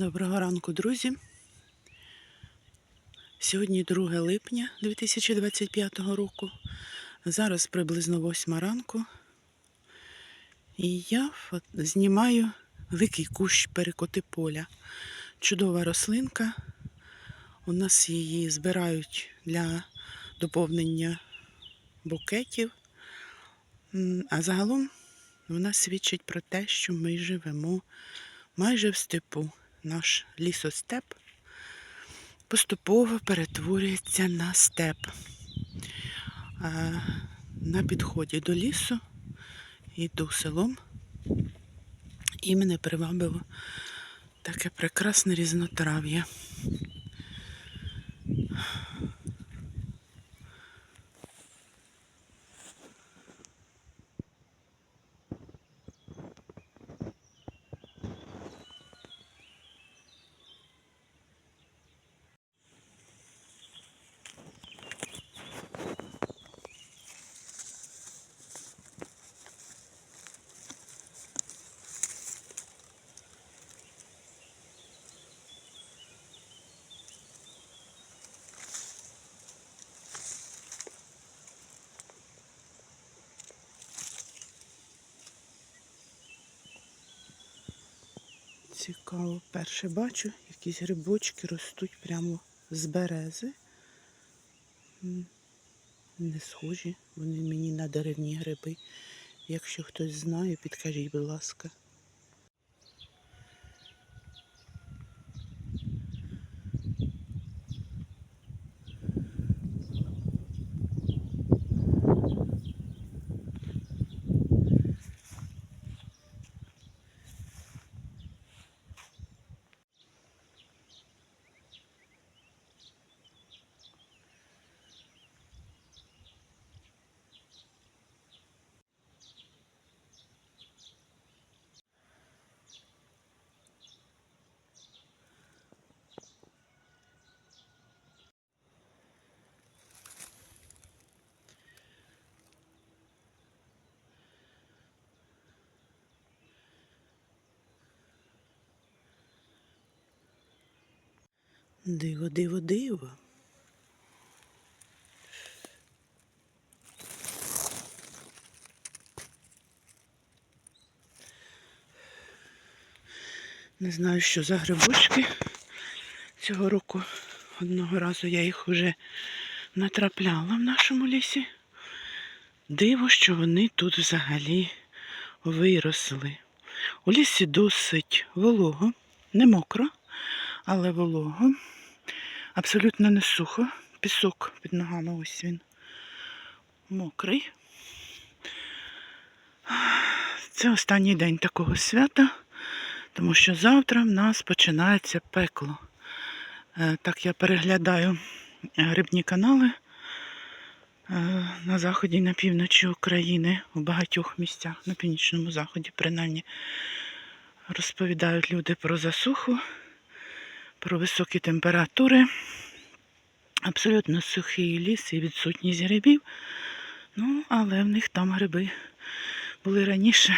Доброго ранку, друзі. Сьогодні 2 липня 2025 року. Зараз приблизно 8 ранку. І я знімаю великий кущ перекоти поля. Чудова рослинка. У нас її збирають для доповнення букетів. А загалом вона свідчить про те, що ми живемо майже в степу. Наш лісостеп поступово перетворюється на степ. На підході до лісу йду селом, і мене привабило таке прекрасне різнотрав'я. Цікаво, перше бачу, якісь грибочки ростуть прямо з берези. Не схожі, вони мені на деревні гриби. Якщо хтось знає, підкажіть, будь ласка. Диво, диво, диво. Не знаю, що за грибочки. Цього року одного разу я їх вже натрапляла в нашому лісі. Диво, що вони тут взагалі виросли. У лісі досить волого, не мокро, але волого. Абсолютно не сухо. Пісок під ногами ось він мокрий. Це останній день такого свята, тому що завтра в нас починається пекло. Е, Так я переглядаю е, грибні канали е, на заході і на півночі України, у багатьох місцях, на північному заході, принаймні, розповідають люди про засуху, про високі температури, абсолютно сухий ліс і відсутність грибів. Ну, але в них там гриби були раніше,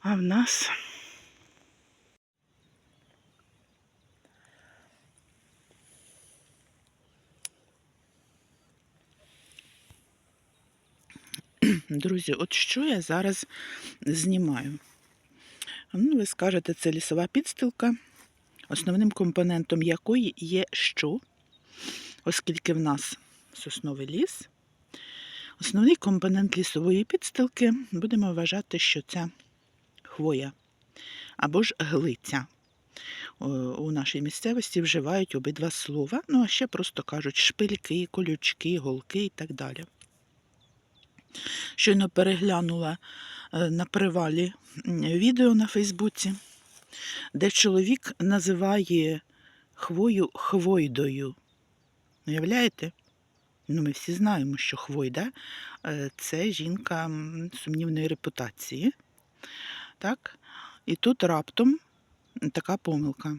а в нас. Друзі, от що я зараз знімаю? Ну, ви скажете, це лісова підстилка, основним компонентом якої є що, оскільки в нас сосновий ліс. Основний компонент лісової підстилки будемо вважати, що це хвоя або ж глиця. У нашій місцевості вживають обидва слова, ну а ще просто кажуть шпильки, колючки, голки і так далі. Щойно переглянула е, на привалі відео на Фейсбуці, де чоловік називає хвою хвойдою. Уявляєте? Ну, ми всі знаємо, що хвойда е, це жінка сумнівної репутації. Так? І тут раптом така помилка.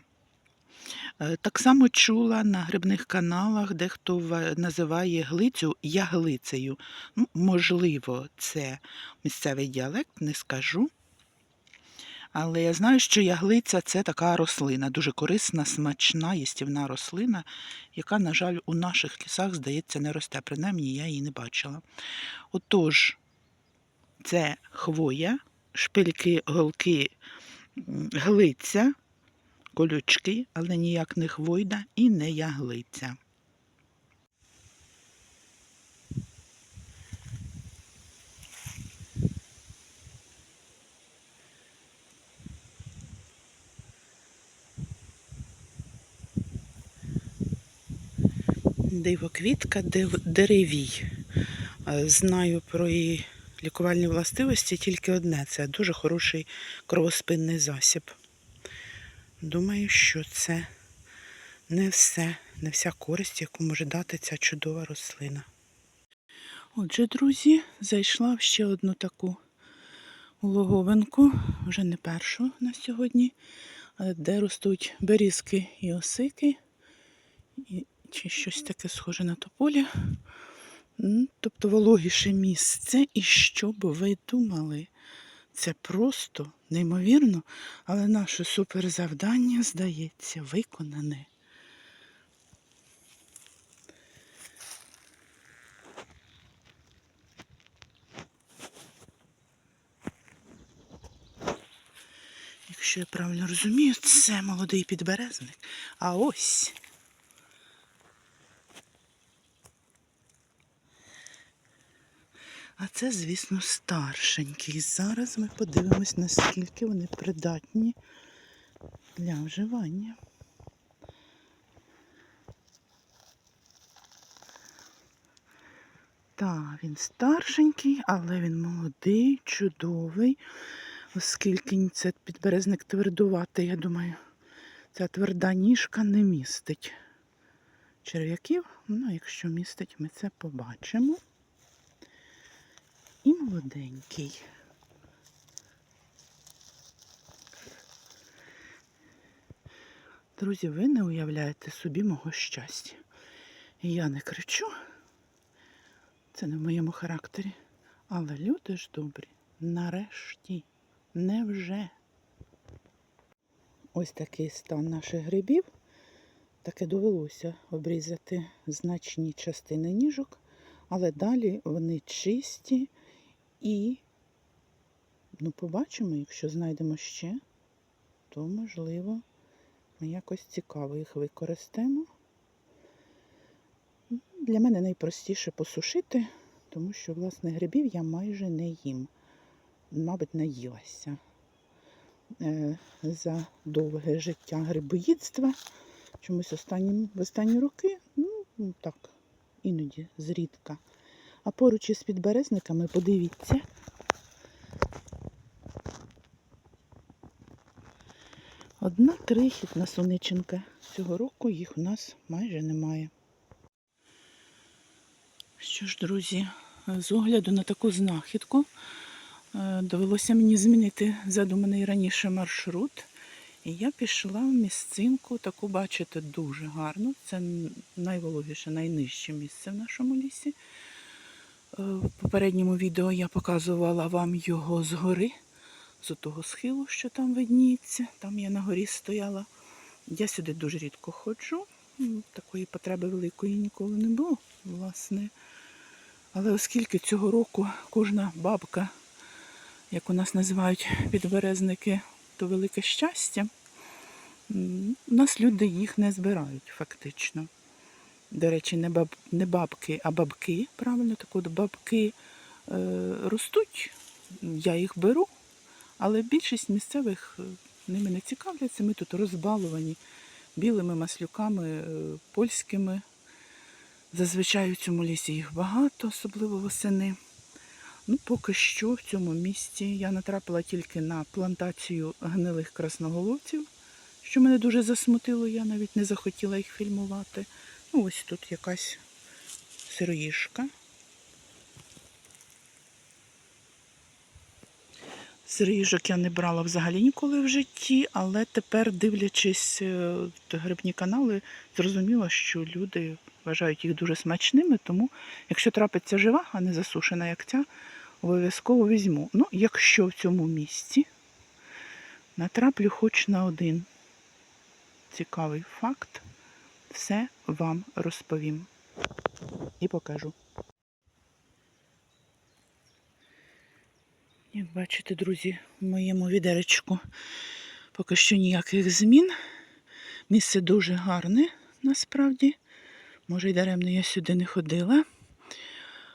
Е, Так само чула на грибних каналах, дехто в- називає глицю яглицею. Ну, можливо, це місцевий діалект, не скажу. Але я знаю, що яглиця це така рослина, дуже корисна, смачна, їстівна рослина, яка, на жаль, у наших лісах, здається, не росте. Принаймні, я її не бачила. Отож, це хвоя, шпильки, голки, глиця, колючки, але ніяк не хвойда і не яглиця. Дивоквітка дев- деревій. Е, Знаю про її лікувальні властивості тільки одне це дуже хороший кровоспинний засіб. Думаю, що це не все, не вся користь, яку може дати ця чудова рослина. Отже, друзі, зайшла в ще одну таку логовинку, вже не першу на сьогодні, е, де ростуть берізки і осики, чи щось таке схоже на тополі. Тобто вологіше місце. І що б ви думали? Це просто неймовірно, але наше суперзавдання, здається, виконане. Якщо я правильно розумію, це молодий підберезник. А ось. А це, звісно, старшенький. Зараз ми подивимось, наскільки вони придатні для вживання. Так, він старшенький, але він молодий, чудовий, оскільки це підберезник твердуватий, я думаю, ця тверда ніжка не містить черв'яків. Ну, якщо містить, ми це побачимо. І молоденький. Друзі, ви не уявляєте собі мого щастя. Я не кричу, це не в моєму характері. Але люди ж добрі, нарешті, невже. Ось такий стан наших грибів. Таке довелося обрізати значні частини ніжок, але далі вони чисті і, ну, побачимо, якщо знайдемо ще, то, можливо, ми якось цікаво їх використаємо. Для мене найпростіше посушити, тому що, власне, грибів я майже не їм. Мабуть, наїлася е, за довге життя грибоїдства. Чомусь останні, в останні роки, ну, так, іноді зрідка. А поруч із підберезниками, подивіться, одна крихітна соничинка. Цього року їх у нас майже немає. Що ж, друзі, з огляду на таку знахідку е, довелося мені змінити задуманий раніше маршрут. І я пішла в місцинку, таку бачите, дуже гарну. Це найвологіше, найнижче місце в нашому лісі. Е, В попередньому відео я показувала вам його згори, з того схилу, що там видніється. Там я на горі стояла. Я сюди дуже рідко ходжу. Такої потреби великої ніколи не було, власне. Але оскільки цього року кожна бабка, як у нас називають підберезники, то велике щастя, у нас люди їх не збирають фактично. До речі, не, баб, не бабки, а бабки, правильно, так от бабки е, ростуть, я їх беру, але більшість місцевих е, ними не цікавляться. Ми тут розбалувані білими маслюками е, польськими. Зазвичай у цьому лісі їх багато, особливо восени. Ну, поки що в цьому місці я натрапила тільки на плантацію гнилих красноголовців, що мене дуже засмутило, я навіть не захотіла їх фільмувати. Ну, ось тут якась сироїшка. Сиріжок я не брала взагалі ніколи в житті, але тепер, дивлячись е, грибні канали, зрозуміла, що люди вважають їх дуже смачними, тому якщо трапиться жива, а не засушена, як ця, обов'язково візьму. Ну, якщо в цьому місці натраплю хоч на один цікавий факт, все вам розповім і покажу. Як бачите, друзі, в моєму відеречку поки що ніяких змін. Місце дуже гарне, насправді. Може, й даремно я сюди не ходила.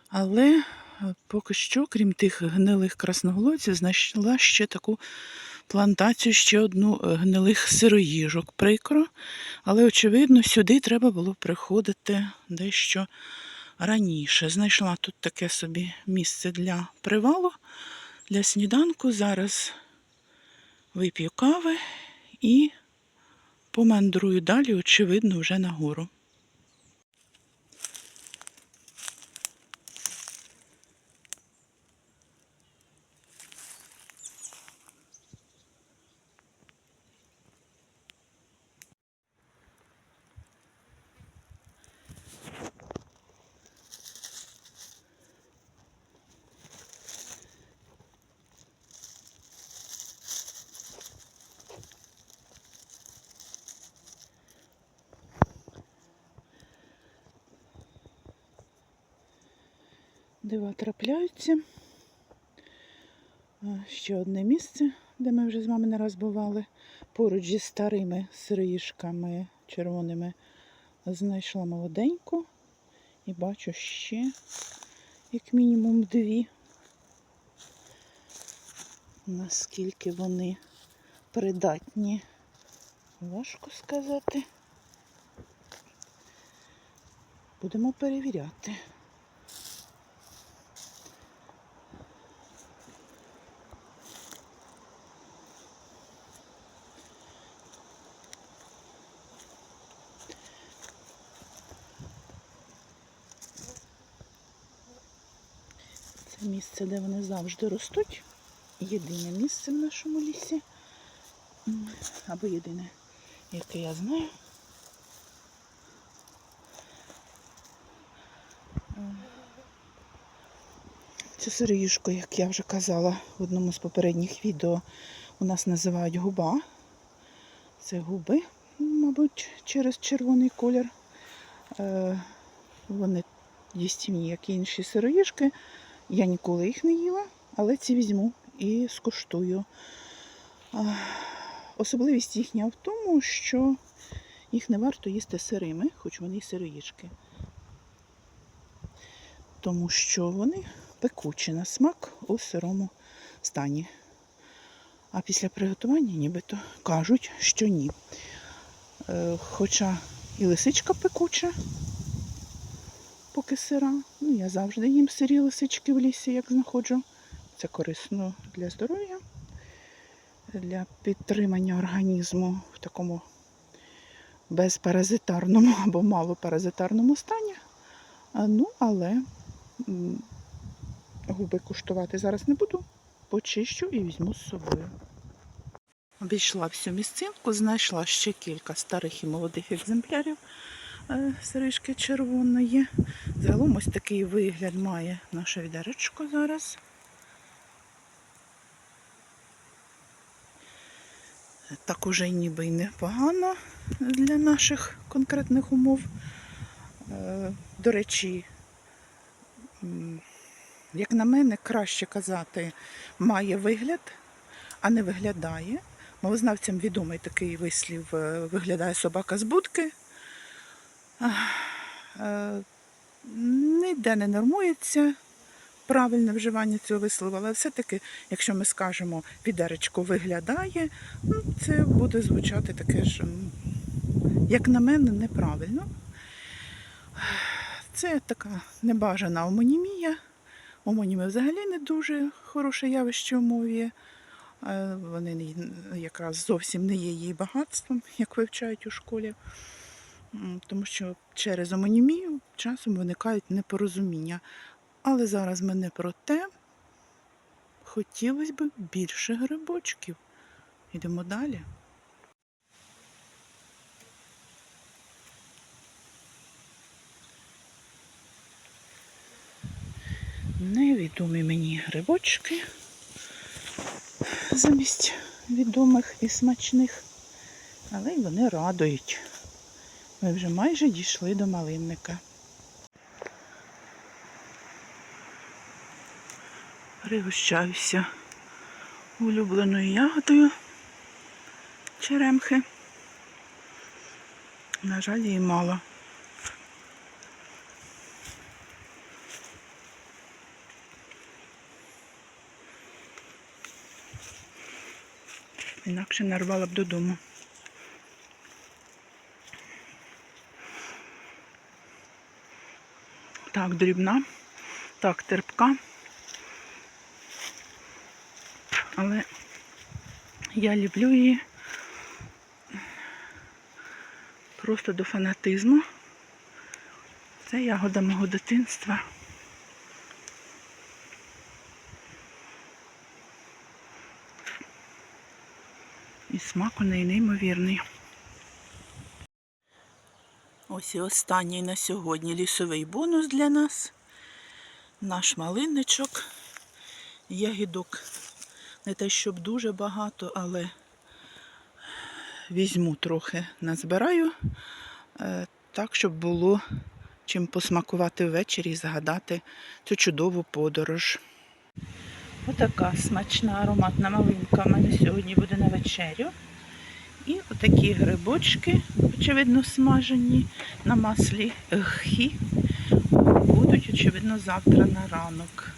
Але е, поки що, крім тих гнилих красноголовців, знайшла ще таку плантацію, ще одну е, гнилих сироїжок. Прикро. Але, очевидно, сюди треба було приходити дещо раніше. Знайшла тут таке собі місце для привалу для сніданку. Зараз вип'ю кави і помандрую далі, очевидно, вже нагору. Дива трапляються. Ще одне місце, де ми вже з вами не раз бували. Поруч зі старими сироїшками червоними знайшла молоденьку. І бачу ще, як мінімум, дві. Наскільки вони придатні, важко сказати. Будемо перевіряти. Це місце, де вони завжди ростуть. Єдине місце в нашому лісі. Або єдине, яке я знаю. Цю сироїжку, як я вже казала в одному з попередніх відео, у нас називають губа. Це губи, мабуть, через червоний колір. Е, Вони їстівні, як і інші сироїжки. Я ніколи їх не їла, але ці візьму і скуштую. Особливість їхня в тому, що їх не варто їсти сирими, хоч вони й сироїжки. Тому що вони пекучі на смак у сирому стані. А після приготування нібито кажуть, що ні. Е, Хоча і лисичка пекуча, поки сира. Ну, я завжди їм сирі лисички в лісі, як знаходжу. Це корисно для здоров'я, для підтримання організму в такому безпаразитарному або малопаразитарному стані. Ну, але губи куштувати зараз не буду. Почищу і візьму з собою. Обійшла всю місцинку, знайшла ще кілька старих і молодих екземплярів сиришки червоної. Загалом ось такий вигляд має наше відеречко зараз. Так уже ніби й непогано для наших конкретних умов. Е, До речі, як на мене, краще казати має вигляд, а не виглядає. Мовознавцям відомий такий вислів е, виглядає собака з будки. Е, Ніде не нормується правильне вживання цього вислову, але все-таки, якщо ми скажемо відеречко виглядає, ну, це буде звучати таке ж, як на мене, неправильно. Це така небажана омонімія. Омоніми взагалі не дуже хороше явище у мові. Е, Вони якраз зовсім не є її багатством, як вивчають у школі. Тому що через омонімію часом виникають непорозуміння. Але зараз ми не про те. хотілося б більше грибочків. Йдемо далі. Невідомі мені грибочки замість відомих і смачних, але й вони радують. Ми вже майже дійшли до малинника. Пригощаюся улюбленою ягодою черемхи. На жаль, її мало. Інакше нарвала б додому. Так, дрібна, так, терпка. Але я люблю її просто до фанатизму. Це ягода мого дитинства. І смак у неї неймовірний. Ось і останній на сьогодні лісовий бонус для нас. Наш малинничок. Ягідок не те, щоб дуже багато, але візьму трохи, назбираю, е, так, щоб було чим посмакувати ввечері і згадати цю чудову подорож. Отака смачна ароматна малинка в мене сьогодні буде на вечерю. І отакі грибочки, очевидно, смажені на маслі гхі, будуть, очевидно, завтра на ранок.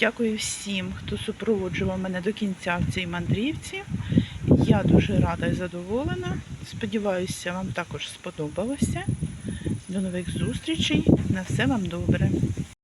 Дякую всім, хто супроводжував мене до кінця в цій мандрівці. Я дуже рада і задоволена. Сподіваюся, вам також сподобалося. До нових зустрічей. На все вам добре.